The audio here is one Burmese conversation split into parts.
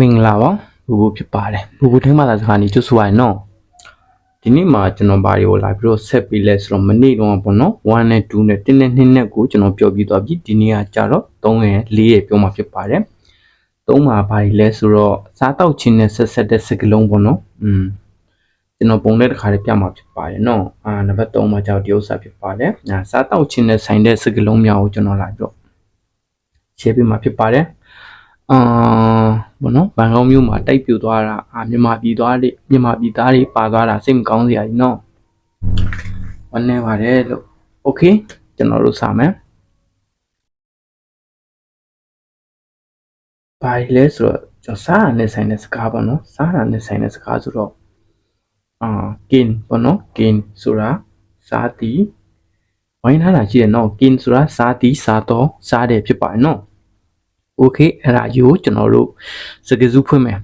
မင်္ဂလာပါဘူဘူဖြစ်ပါတယ်ဘူဘူထိုင်းမှာသာစကားနေကျွတ်ဆိုရရင်နော်ဒီနေ့မှာကျွန်တော်ဘာတွေကိုလာပြီးတော့ဆက်ပြီးလဲဆိုတော့မနေ့တော့ပေါ့နော်1နဲ့2နဲ့1နဲ့2နဲ့ကိုကျွန်တော်ပြောပြီးသွားပြီဒီနေ့ကကြတော့3ရဲ့4ရဲ့ပြောမှာဖြစ်ပါတယ်3မှာဘာတွေလဲဆိုတော့စားတောက်ချင်းနဲ့ဆက်ဆက်တဲ့စကလုံးပေါ့နော်อืมကျွန်တော်ပုံနဲ့တစ်ခါလေးပြမှာဖြစ်ပါတယ်နော်အာနံပါတ်3မှာကြောက်တရုပ်စာဖြစ်ပါတယ်အာစားတောက်ချင်းနဲ့ဆိုင်တဲ့စကလုံးများကိုကျွန်တော်လာပြီးတော့ရှင်းပြမှာဖြစ်ပါတယ် အာဘောနော်ဘန်ကောက်မြို့မှာတိုက်ပြိုသွားတာအာမြန်မာပြည်သွားတွေမြန်မာပြည်သားတွေပါသွားတာစိတ်မကောင်းစရာကြီးနော်ဝမ်းနေပါတယ်လို့โอเคကျွန်တော်တို့စမယ်ဘာလဲဆိုတော့ကျွန်တော်စားရတဲ့ဆိုင်တဲ့စကားပေါ့နော်စားရတဲ့ဆိုင်တဲ့စကားဆိုတော့အာကင်ပေါ့နော်ကင်ဆိုတာစားတီဝိုင်းထားတာရှိတယ်နော်ကင်ဆိုတာစားတီစားတော့စားတယ်ဖြစ်ပါတယ်နော် โอเคအဲ့ဒါယူကိုကျွန်တော်တို့စကားစုဖွင့်မယ်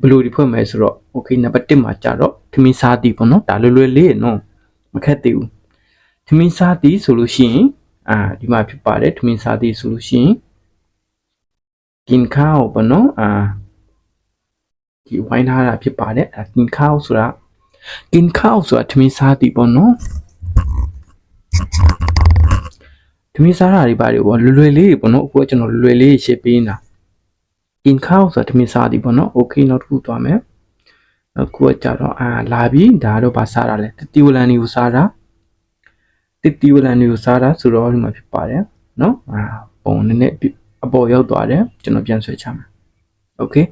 ဘယ်လိုဒီဖွင့်မယ်ဆိုတော့โอเคနံပါတ်1မှာကြတော့ထမင်းစားသည်ပေါ့နော်ဒါလွယ်လွယ်လေးနော်မခက်သေးဘူးထမင်းစားသည်ဆိုလို့ရှိရင်အာဒီမှာဖြစ်ပါတယ်ထမင်းစားသည်ဆိုလို့ရှိရင်กินข้าวပေါ့နော်အာဒီဝိုင်းထားတာဖြစ်ပါတယ်အဲกินข้าวဆိုတာกินข้าวဆိုတာထမင်းစားသည်ပေါ့နော် ဓမီစားတာတွေပါတွေပေါ့လွယ်လွယ်လေးတွေပေါ့နော်အခုကကျွန်တော်လွယ်လွယ်လေးရှင်းပေးနေတာ in cow ဆိုတာဓမီစားသည်ပေါ့နော် okay နောက်တစ်ခုသွားမယ်အခုကကြတော့အာလာပြီဒါတော့ဗာစားတာလဲတတိဝလန်တွေကိုစားတာတတိဝလန်တွေကိုစားတာဆိုတော့ဒီမှာဖြစ်ပါတယ်နော်အာပုံနည်းနည်းအပေါ်ရောက်သွားတယ်ကျွန်တော်ပြန်ဆွဲချမယ် okay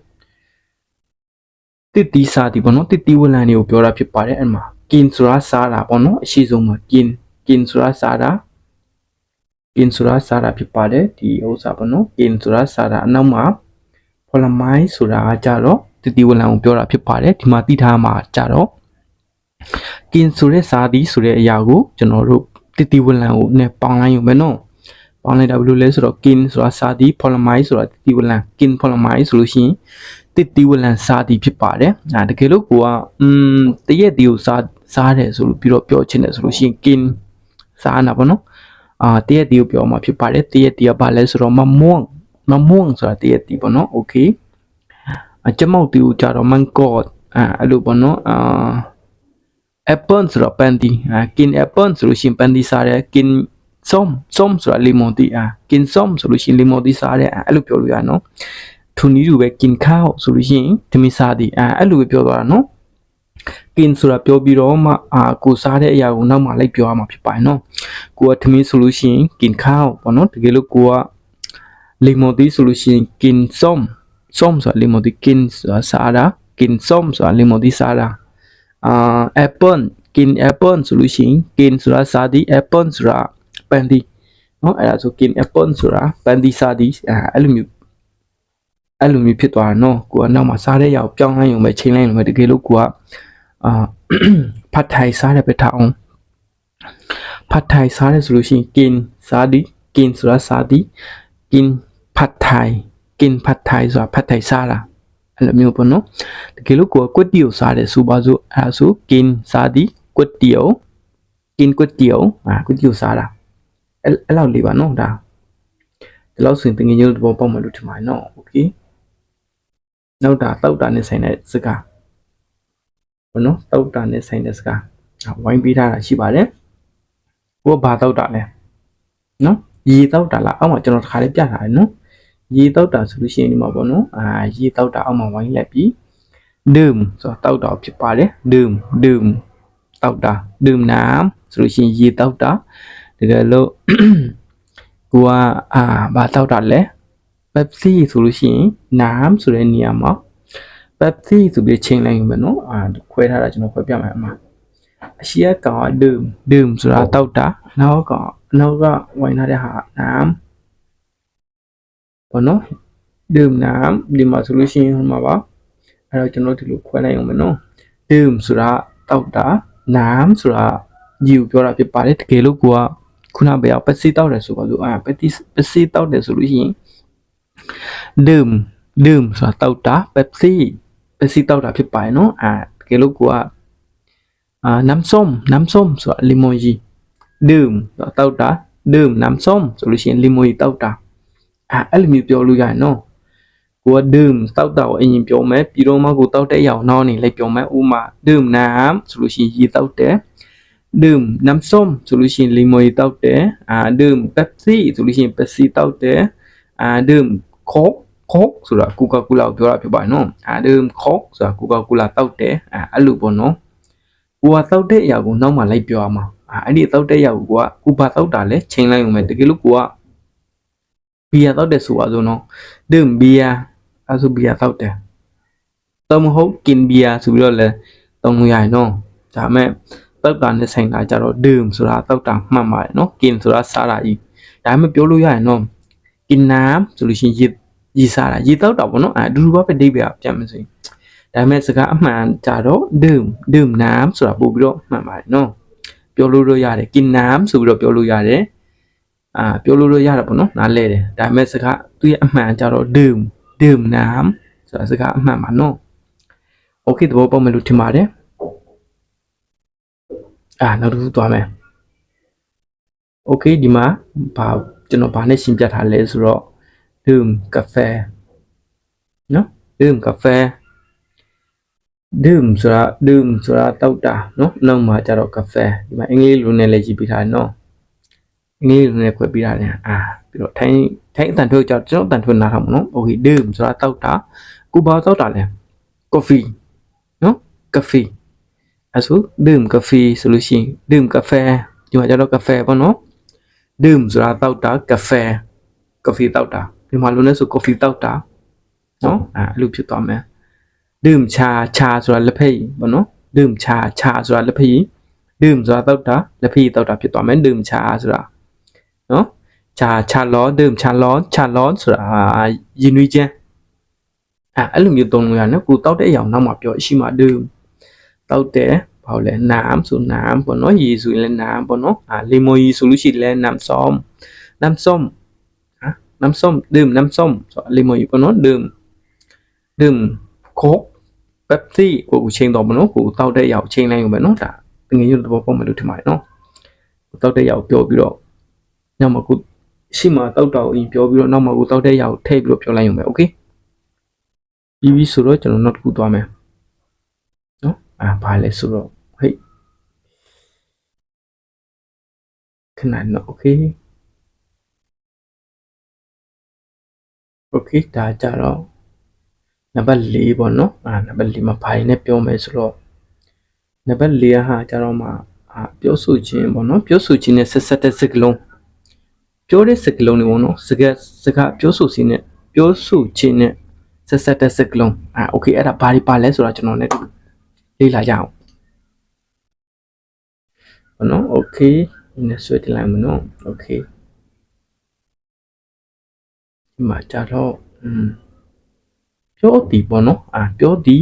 တစ်တီးစားဒီပေါ့နော်တစ်တီးဝလန်တွေကိုပြောတာဖြစ်ပါတယ်အဲ့မှာကင်ဆိုတာစားတာပေါ့နော်အရှိဆုံးမှာကင်ကင်ဆိုတာစားတာ in ဆိုတာစာတာဖြစ်ပါတယ်ဒီဥစ္စာပေါ့နော် in ဆိုတာစာတာအနောက်မှာ polymer ဆိုတာကကြတော့တတိဝလံကိုပြောတာဖြစ်ပါတယ်ဒီမှာသိထားမှာကြတော့ in ဆိုတဲ့စာသည်ဆိုတဲ့အရာကိုကျွန်တော်တို့တတိဝလံကိုနဲ့ပေါင်းလိုက်ရုံပဲနော်ပေါင်းလိုက်တာဘယ်လိုလဲဆိုတော့ kin ဆိုတာစာသည် polymer ဆိုတာတတိဝလံ kin polymer ဆိုလို့ရှိရင်တတိဝလံစာသည်ဖြစ်ပါတယ်။အဲတကယ်လို့ကိုကအင်းတရက်တီကိုစားစားတယ်ဆိုလို့ပြီးတော့ပြောချင်တယ်ဆိုလို့ရှိရင် kin စားနာပေါ့နော်။ အာတရက်တီကိုပြောမှာဖြစ်ပါတယ်တရက်တီကဘာလဲဆိုတော့မม่วงမม่วงဆိုတာတရက်တီပေါ့နော်โอเคအကျမောက်တီကိုကြတော့မန်ကော့အာအဲ့လိုပေါ့နော်အာ apple ဆိုတော့ပန်တီအာกิน apple ဆိုလို့ရှိရင်ပန်တီစားတယ်กินส้มส้มဆိုတာလီမွန်တီအာกินส้มဆိုလို့ရှိရင်လီမွန်တီစားတယ်အဲ့လိုပြောလို့ရနော်သူနီးတူပဲกินข้าวဆိုလို့ရှိရင်ဓမီစားတီအာအဲ့လိုပဲပြောသွားတာနော် pin ဆိုတာပြောပြီးတော့မှအာကိုစားတဲ့အရာကိုနောက်မှလိုက်ပြောရမှာဖြစ်ပါတယ်နော်ကိုကထမင်းဆိုလို့ရှိရင် kin khao ပေါ့နော်တကယ်လို့ကိုကလေမွန်သီးဆိုလို့ရှိရင် kin som som ဆိုတာလေမွန်သီး kin ဆိုတာစားတာ kin som ဆိုတာလေမွန်သီးစားတာအာ apple kin apple ဆိုလို့ရှိရင် kin ဆိုတာစားသည် apple ဆိုတာပန်သည်နော်အဲ့ဒါဆို kin apple ဆိုတာပန်သည်စားသည်အဲ့လိုမျိုးအဲ့လိုမျိုးဖြစ်သွားတာနော်ကိုကနောက်မှစားတဲ့ရအောင်ပြောင်းလဲရုံပဲချိန်လိုက်ရုံပဲတကယ်လို့ကိုက အာဖတ်ထိုင်စားတဲ့ပဲထားအောင်ဖတ်ထိုင်စားတဲ့ဆိုလို့ရှိရင်กินစားသည်กินဆိုတာစားသည်กินဖတ်ထိုင်กินဖတ်ထိုင်ဆိုတာဖတ်ထိုင်စားတာအဲ့လိုမျိုးပေါ့နော်တကယ်လို့ကိုယ်ကွက်တီကိုစားတယ်ဆိုပါစို့အဲ့ဒါဆိုกินစားသည်ကွက်တီကိုกินကွက်တီကိုအာကွက်တီကိုစားတာအဲ့အဲ့လောက်လေးပါနော်ဒါဒီလောက်ဆိုရင်တကယ်ချင်းတော့ပေါ့မှလို့ထင်ပါတယ်နော်โอเคနောက်တာတောက်တာနဲ့ဆိုင်တဲ့စကား ဘောနော်တောက်တာနဲ့ဆိုင်တဲ့စကားအာဝိုင်းပေးထားတာရှိပါတယ်ကိုကဘာတောက်တာလဲနော်ရေတောက်တာလားအောက်မှာကျွန်တော်တစ်ခါလေးပြထားတယ်နော်ရေတောက်တာဆိုလို့ရှိရင်ဒီမှာပေါ့နော်အာရေတောက်တာအောက်မှာဝိုင်းလိုက်ပြီးดื่มဆိုတော့တောက်တာဖြစ်ပါတယ်ดื่มดื่มတောက်တာดื่มน้ำဆိုလို့ရှိရင်ရေတောက်တာတကယ်လို့ ကိုကအာဘာတောက်တာလဲ Pepsi ဆိုလို့ရှိရင်น้ำဆိုတဲ့နေရာမှာ Pepsi ဆိုပြီးချိန်လိုက်ယူမယ်နော်အာခွဲထားတာကျွန်တော်ခွဲပြမယ်အမှအရှိကကောင်က doom doom ဆိုတာတောက်တာနောက်ကနောက်ကဝိုင်းထားတဲ့ဟာနာမ်ဘောနော် doom နာမ်ဒီမှာဆိုလို့ရှိရင်ဟိုမှာပါအဲ့တော့ကျွန်တော်ဒီလိုခွဲလိုက်အောင်မယ်နော် doom ဆိုတာတောက်တာနာမ်ဆိုတာကြီးကိုပြောတာဖြစ်ပါတယ်တကယ်လို့ကိုကခုနပဲပစီတောက်တယ်ဆိုပါလို့အာပစီပစီတောက်တယ်ဆိုလို့ရှိရင် doom doom ဆိုတာတောက်တာ pepsi ပက်စီတောက်တာဖြစ်ပါတယ်နော်အာတကယ်လို့ကိုကအာน้ำส้มน้ำส้มဆိုတာလီမွန်ကြီးดื่มဆိုတာတောက်တာดื่มน้ำส้มဆိုလို့ရှိရင်လီမွန်ကြီးတောက်တာအာအဲ့လိုမျိုးပြောလို့ရရင်နော် ကိုကดื่มတောက်တာကိုအရင်ပြောမယ်ပြီးတော့မှကိုတောက်တဲ့အရာကိုနောက်နေလိုက်ပြောမယ်ဥမာดื่มน้ำဆိုလို့ရှိရင်ရေတောက်တယ်ดื่มน้ำส้มဆိုလို့ရှိရင်လီမိုရေတောက်တယ်အာดื่มเป๊ปซี่ဆိုလို့ရှိရင်เป๊ปซี่တောက်တယ်အာดื่มโ ค้กโค้กဆိုတာကိုကာကိုလာကိုပြောတာဖြစ်ပါတယ်နော်အာดื่มโค้กဆိုတာကိုကာကိုလာတောက်တယ်အာအဲ့လိုပေါ့နော်ကိုကတောက်တဲ့အရာကိုနောက်မှလိုက်ပြောရမှာအာအဲ့ဒီတောက်တဲ့အရာကိုကကိုဘာတောက်တာလဲချိန်လိုက်အောင်မယ်တကယ်လို့ကိုကဘီယာတောက်တယ်ဆိုပါစို့နော်ดื่มเบียร์အဲ့ဆိုဘီယာတောက်တယ်တော့မဟုတ်กินเบียร์ဆိုပြီးတော့လဲတုံးလို့ရရင်နော်ဒါပေမဲ့တောက်တာနဲ့ဆိုင်တာကြတော့ดื่มဆိုတာတောက်တာမှတ်ပါတယ်နော်กินဆိုတာစားတာကြီးဒါပေမဲ့ပြောလို့ရရင်နော်กินน้ำဆိုလို့ရှိရင် ရေရေစားတာရေတောက်တာပေါ့နော်အဲအတူတူပဲအဓိပ္ပာယ်ကပြန်မစင်ဒါပေမဲ့စကားအမှန်ကြတော့ดื่มดื่มน้ำဆိုတာပို့ပြီးတော့မှန်ပါတယ်နော်ပြောလို့လို့ရတယ်กินน้ำဆိုပြီးတော့ပြောလို့ရတယ်အာပြောလို့လို့ရတယ်ပေါ့နော်နားလဲတယ်ဒါပေမဲ့စကားသူရဲ့အမှန်ကြတော့ดื่มดื่มน้ำဆိုတာစကားအမှန်ပါနော်โอเคသဘောပေါက်မယ်လို့ထင်ပါတယ်အာနောက်တစ်ခုသွားမယ်โอเคဒီမှာဘာကျွန်တော်ဘာနဲ့ရှင်းပြထားလဲဆိုတော့ ดื่มกาแฟနော်ดื่มกาแฟดื่มဆိုတာดื่มဆိုတာတောက်တာနော်နောက်မှာကျတော့กาแฟဒီမှာအင်္ဂလိပ်လိုနဲ့လည်းရေးပြထားတယ်နော်အင်္ဂလိပ်လိုနဲ့ခွဲပြထားတယ်အာပြီးတော့ထိုင်းထိုင်းအတန်ထုတ်ကြကျွန်တော်အတန်ထုတ်နားထောင်မနော်โอเคดื่มဆိုတာတောက်တာကိုဘာတောက်တာလဲ coffee နော် coffee အဲဆိုดื่มกาแฟဆိုလို့ရှိရင်ดื่มกาแฟဒီမှာကျတော့กาแฟပေါ့နော်ดื่มဆိုတာတောက်တာกาแฟ coffee တောက်တာ ဒီမှာလုံးလဲဆို coffee တောက်တာနော်အဲအဲ့လိုဖြစ်သွားမယ်ดื่มชาชาဆိုတာလက်ဖက်ရည်ပေါ့နော်ดื่มชาชาဆိုတာလက်ဖက်ရည်ดื่มဆိုတာတောက်တာလက်ဖက်ရည်တောက်တာဖြစ်သွားမယ်ดื่มชาဆိုတာနော်ชาชาร้อนดื่มชาร้อนชาร้อนဆိုတာရင်းနှီးခြင်းအဲအဲ့လိုမျိုးသုံးလို့ရတယ်နော်ကိုတောက်တဲ့အရာကိုနောက်မှပြောရှိမှดื่มတောက်တဲ့ဘာလို့လဲน้ำဆိုน้ำပေါ့နော်ရေဆိုရင်လည်းน้ำပေါ့နော်အာလေမိုရီဆိုလို့ရှိရင်လည်းน้ำส้มน้ำส้ม น้ำส้ม ดื่มน้ำส้มลิโมอยู่ปนดื่ม ดื่มโค้กเป๊ปซี่กูกูเชียงต่อปนกูเต้าได้ยาวเชียงแรงอยู่แบบนู้นจ้ะตึงยืนตัวพวกมันดูถึงไหมเนาะกูเต้าได้ยาวเปียวไปแล้วยังมากูชิมาเต้าเต้าอีเปียวไปแล้วน้องมากูเต้าได้ยาวเทปอยู่เปียวแรงอยู่แบบโอเคอีวีสุดแล้วจะนอนกูตัวไหมเนาะอ่ะไปเลยสุดแล้วเฮ้ยขนาดเนาะโอเค okay ဒါကြတော့နံပါတ်4ပေါ့နော်အာနံပါတ်4မှာဘာရင်းနဲ့ပြောမယ်ဆိုတော့နံပါတ်4ဟာကြတော့မှအာပြောဆိုခြင်းပေါ့နော်ပြောဆိုခြင်းနဲ့ဆက်ဆက်တဲ့စကားလုံးပြောတဲ့စကားလုံးတွေပေါ့နော်စကားစကားပြောဆိုခြင်းနဲ့ပြောဆိုခြင်းနဲ့ဆက်ဆက်တဲ့စကားလုံးအာ okay အဲ့ဒါဘာတွေပါလဲဆိုတာကျွန်တော်လည်းလေ့လာရအောင်ပေါ့နော် okay နည်းဆွဲတင်လိုက်မနော် okay ဒီမှာကြတော့อืมပြောတီပေါ့နော်အာပြောတီ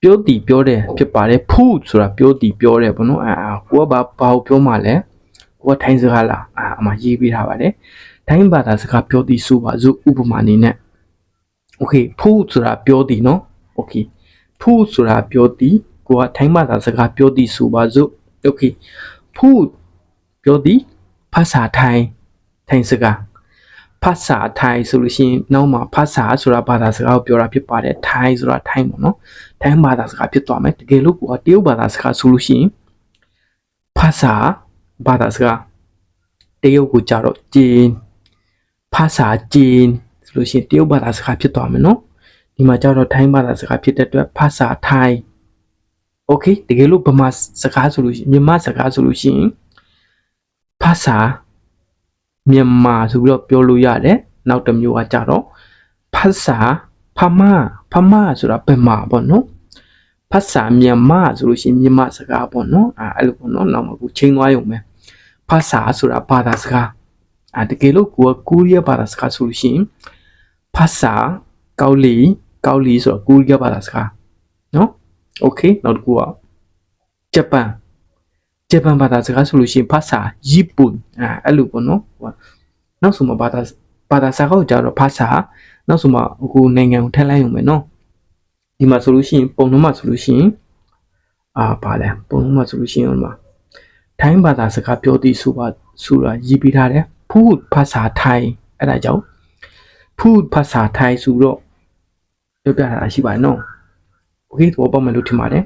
ပြောတီပြောတယ်ဖြစ်ပါတယ်ဖူးဆိုတာပြောတီပြောတယ်ပေါ့နော်အာအာကိုကဘာဘာကိုပြောမှလဲကိုကထိုင်းစကားလားအာအမရေးပေးထားပါတယ်ထိုင်းဘာသာစကားပြောတီဆိုပါစို့ဥပမာအနေနဲ့โอเคဖူးဆိုတာပြောတီနော်โอเคဖူးဆိုတာပြောတီကိုကထိုင်းဘာသာစကားပြောတီဆိုပါစို့โอเคဖူးပြောတီภาษาไทยထိုင်းစကားภา ษาไทยဆိုလို့ရှိရင်နောက်မှာภาษาဆိုတာဘာသာစကားကိုပြောတာဖြစ်ပါတယ်ထိုင်းဆိုတာထိုင်းပေါ့နော်ထိုင်းဘာသာစကားဖြစ်သွားမယ်တကယ်လို့ကိုကတရုတ်ဘာသာစကားဆိုလို့ရှိရင်ภาษาဘာသာစကားတရုတ်ကိုကြတော့จีนภาษาจีนဆိုလို့ရှိရင်တရုတ်ဘာသာစကားဖြစ်သွားမယ်နော်ဒီမှာကြတော့ထိုင်းဘာသာစကားဖြစ်တဲ့အတွက်ภาษาไทยโอเคတကယ်လို့ဗမာစကားဆိုလို့ရှိရင်မြန်မာစကားဆိုလို့ရှိရင်ภาษา မြန်မာဆိုပြီးတော့ပြောလို့ရတယ်နောက်တစ်မျိုးကကြတော့ဖတ်စာဖမဖမဆိုတာဘယ်မှာပေါ့နော်ဖတ်စာမြန်မာဆိုလို့ရှိရင်မြန်မာစကားပေါ့နော်အဲအဲ့လိုပေါ့နော်နောက်မှကိုချိန်သွားရုံပဲဖတ်စာဆိုတာဘာသာစကားအဲတကယ်လို့ကိုကကိုရီးယားဘာသာစကားဆိုလို့ရှိရင်ဖတ်စာကောက်လီကောက်လီဆိုတော့ကိုရီးယားဘာသာစကားနော်โอเคနောက်တစ်ခုကဂျပန် ဂျပန်ဘာသာစကားဆိုလို့ရှိရင်ภาษาญี่ปุ่นอ่าအဲ့လိုပေါ့နော်ဟိုနောက်ဆိုမှဘာသာဘာသာစကားကိုကြတော့ภาษาနောက်ဆိုမှအခုနိုင်ငံကိုထည့်လိုက်ရုံပဲเนาะဒီမှာဆိုလို့ရှိရင်ပုံနှမဆိုလို့ရှိရင်အာပါလဲပုံနှမဆိုလို့ရှိရင်ဟိုမှာထိုင်းဘာသာစကားပြောသည်ဆိုပါဆိုတာရေးပေးထားတယ်ဖူးภาษาไทยအဲ့ဒါကြောင့် พูดภาษาไทยဆိုတော့ပြောပြတာရှိပါတယ်နော်โอเคသဘောပေါက်မယ်လို့ထင်ပါတယ်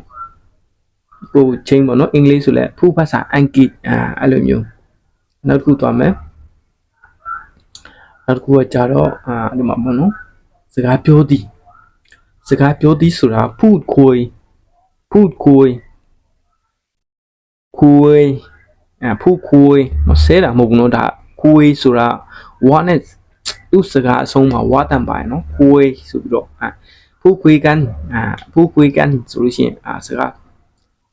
ကိုချင်းပေါ့နော်အင်္ဂလိပ်ဆိုလဲဖူဘာစာအန်ကိအာအဲ့လိုမျိုးနောက်တစ်ခုသွားမယ်နောက်တစ်ခုကကြတော့အာအဲ့ဒီမှာပေါ့နော်စကားပြောသည်စကားပြောသည်ဆိုတာဖူဒ်ကိုယ်ဖူဒ်ကိုယ်ကိုယ်အာဖူကိုယ်မဆဲတာမဟုတ်ဘူးနော်ဒါကိုယ်ဆိုတာဝါနဲ့သူ့စကားအဆုံးမှာဝါတန်ပါရနော်ကိုယ်ဆိုပြီးတော့အာဖူကိုယ်ကန်အာဖူကိုယ်ကန်ဆိုလို့ရှိရင်အာစကား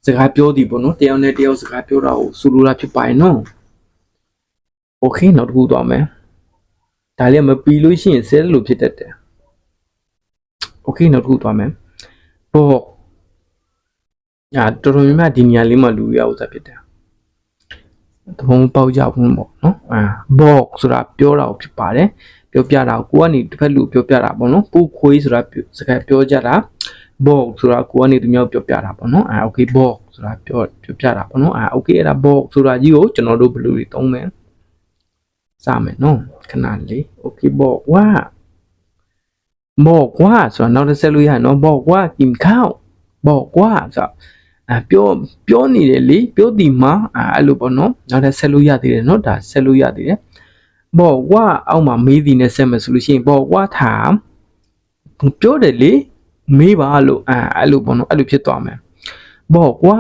စကားပြောသည်ပေါ့နော်တယောက်နဲ့တယောက်စကားပြောတာကိုဆိုလိုတာဖြစ်ပါရဲ့နော်โอเคနောက်တစ်ခုသွားမယ်ဒါလေးကမပြီးလို့ရှိရင်ဆဲလို့ဖြစ်တတ်တယ်โอเคနောက်တစ်ခုသွားမယ်ဘော့ညာတော်တော်များများဒီနေရာလေးမှာလူရဥစားဖြစ်တယ်တဘုံပေါက်ကြဘူးပေါ့နော်အာဘော့ဆိုတာပြောတာကိုဖြစ်ပါတယ်ပြောပြတာကိုကိုကနေတစ်ဖက်လူပြောပြတာပေါ့နော်ပူခွေးဆိုတာစကားပြောကြတာ ဘော့ဆိုတာကိုကနေသူမျိုးပြောပြတာပေါ့နော်အာโอเคဘော့ဆိုတာပြောပြောပြတာပေါ့နော်အာโอเคအဲ့ဒါဘော့ဆိုတာကြီးကိုကျွန်တော်တို့ဘယ်လိုတွေသုံးမလဲစမယ်နော်ခဏလေးโอเคဘော့ဝါဘော့ကွာဆိုတာနောက်တစ်ဆက်လို့ရနော်ဘော့ကွာกินข้าวဘော့ကွာဆိုတာအာပြောပြောနေတယ်လေပြောဒီမှာအာအဲ့လိုပေါ့နော်နောက်တစ်ဆက်လို့ရသေးတယ်နော်ဒါဆက်လို့ရသေးတယ်บอกว่าအောက်မှာမေးသည်နဲ့ဆက်မယ်ဆိုလို့ရှိရင်บอกว่าถามပြောတယ်လေ မေးပါလို့အာအဲ့လိုပေါ့နော်အဲ့လိုဖြစ်သွားမယ်บอกว่า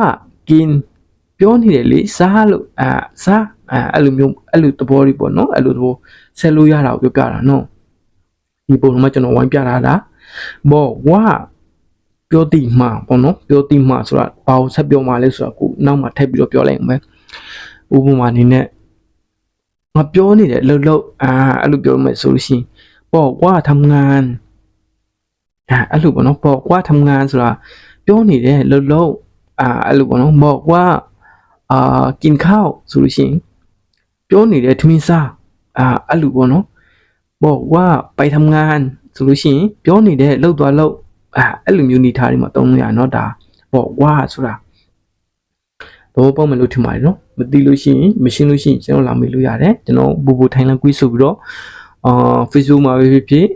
กินပြောနေတယ်လေစားလို့အာစားအာအဲ့လိုမျိုးအဲ့လိုသဘောလေးပေါ့နော်အဲ့လိုသဘောဆက်လို့ရတာကိုပြောပြတာနော်ဒီပုံမှာကျွန်တော်ဝိုင်းပြတာဒါบอกว่าပြောတိမှပေါ့နော်ပြောတိမှဆိုတာဘာကိုဆက်ပြောမှလဲဆိုတာကိုနောက်မှထပ်ပြီးတော့ပြောလိုက်အောင်ပဲဥပမာအနေနဲ့ငါပြောနေတယ်လှုပ်လှုပ်အာအဲ့လိုပြောမယ်ဆိုလို့ရှိရင်ပေါ့ကွာทำงาน อ่าအဲ့လိုပေါ့နော်ပေါ့ကွာทำงานဆိုတာပြောနေတယ်လှုပ်လှုပ်อ่าအဲ့လိုပေါ့နော်ပေါ့ကွာအာกินข้าวဆိုလို့ရှိရင်ပြောနေတယ်ထမင်းစားอ่าအဲ့လိုပေါ့နော်ပေါ့ကွာไปทำงานဆိုလို့ရှိရင်ပြောနေတယ်လှုပ်သွားလှုပ်အာအဲ့လိုမျိုးနေထားတွေမှာတုံးလို့ရနော်ဒါပေါ့ကွာဆိုတာဘောပေါက်မယ်လို့ထင်ပါတယ်နော်မသိလို့ရှိရင်မရှင်းလို့ရှိရင်ကျွန်တော်လာမေးလို့ရတယ်ကျွန်တော်ဘူဘူထိုင်လန်ကွီးဆိုပြီးတော့အာ Facebook မှာပဲဖြစ်ဖြစ်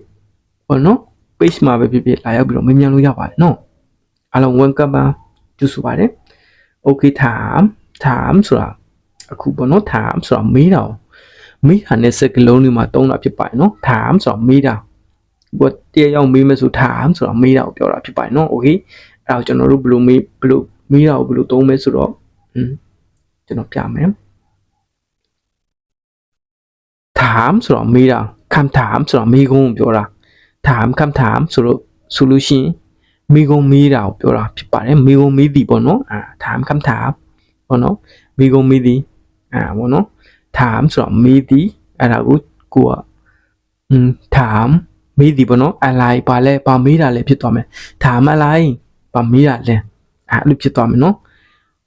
ဟောနော် page မှာပဲဖြစ်ဖြစ်လာရောက်ပြီးတော့မေးမြန်းလို့ရပါတယ်နော်အားလုံး welcome ပါကျူဆိုပါတယ် okay time time ဆိုတာအခုပေါ့နော် time ဆိုတာမေးတာမေးတာနဲ့စကလုံးတွေမှာတုံးတာဖြစ်ပါတယ်နော် time ဆိုတာမေးတာဘတ်တရားရောက်မေးမယ်ဆို time ဆိုတာမေးတာကိုပြောတာဖြစ်ပါတယ်နော် okay အဲ့တော့ကျွန်တော်တို့ဘယ်လိုမေးဘယ်လိုမေးတာကိုဘယ်လိုတုံးမလဲဆိုတော့ကျွန်တော်ပြမယ် time ဆိုတာမေးတာ come time ဆိုတာမေးခွန်းကိုပြောတာ ถามคำถามဆိုတော့ဆိုလို့ရှိရင်မေးခွန်းမေးတာကိုပြောတာဖြစ်ပါတယ်မေးခွန်းမေးသည်ပေါ့နော်အာถามคำถามပေါ့နော်မေးခွန်းမေးသည်အာပေါ့နော်ถามဆိုတော့မေးသည်အဲ့ဒါကိုကိုကอืมถามမေးသည်ပေါ့နော်အလိုက်ပါလဲပါမေးတာလဲဖြစ်သွားမယ်ถามอะไรပါမေးတာလဲအဲ့လိုဖြစ်သွားမယ်နော်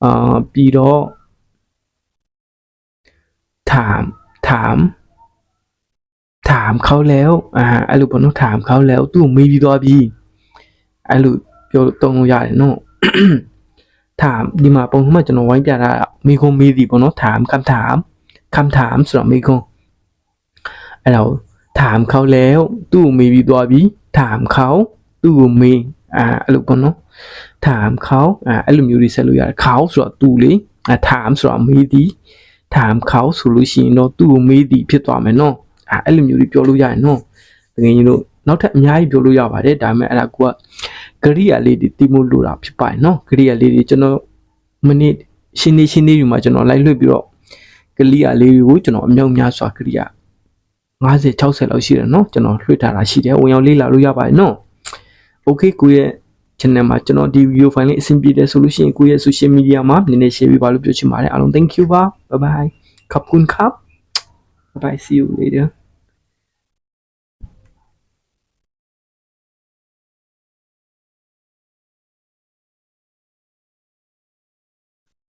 အာပြီးတော့ถามถาม ถ ามเขาแล้วอ่าအဲ့လိုပေါ့နော်ถามเขาแล้วသူ့ကိုမေးပြီးသွားပြီအဲ့လိုပြောတုံးလို့ရတယ်နော် ถามဒီမှာပုံမှန်ကျွန်တော်ဝိုင်းပြတာမိခုံးမေးသည်ပေါ့နော်ถามคำถามคำถามဆိုတော့မိခုံးအဲ့တော့ถามเขาแล้วသူ့ကိုမေးပြီးသွားပြီถามเขาသူ့ကိုမေးอ่าအဲ့လိုပေါ့နော်ถามเขาอ่าအဲ့လိုမျိုးတွေဆက်လို့ရတယ်เขาဆိုတော့သူလေอ่าถามဆိုတော့မေးသည်ถามเขาဆိုလို့ရှိရင်တော့သူ့ကိုမေးသည်ဖြစ်သွားမယ်နော်อ่า အဲ့လိုမျိုးတွေပြောလို့ရတယ်နော်တကယ်ကြီးတို့နောက်ထပ်အများကြီးပြောလို့ရပါတယ်ဒါပေမဲ့အဲ့ဒါကိုကဂရိယာလေးတွေတီးမို့လို့တာဖြစ်ပါတယ်နော်ဂရိယာလေးတွေကျွန်တော်မနေ့ရှင်းနေရှင်းနေယူမှာကျွန်တော်လိုက်လွတ်ပြီးတော့ဂရိယာလေးတွေကိုကျွန်တော်အမြောက်များစွာဂရိယာ50 60လောက်ရှိတယ်နော်ကျွန်တော်လွှတ်ထားတာရှိတယ်ဝင်ရောက်လေးလာလို့ရပါတယ်နော် okay ကိုရဲ့ channel မှာကျွန်တော်ဒီ video file လေးအဆင်ပြေတယ်ဆိုလို့ရှိရင်ကိုရဲ့ social media မှာနည်းနည်း share ပေးပါလို့ပြောချင်ပါတယ်အားလုံး thank you ပါ bye bye ခပ်ကွန်ခပ် bye bye see you later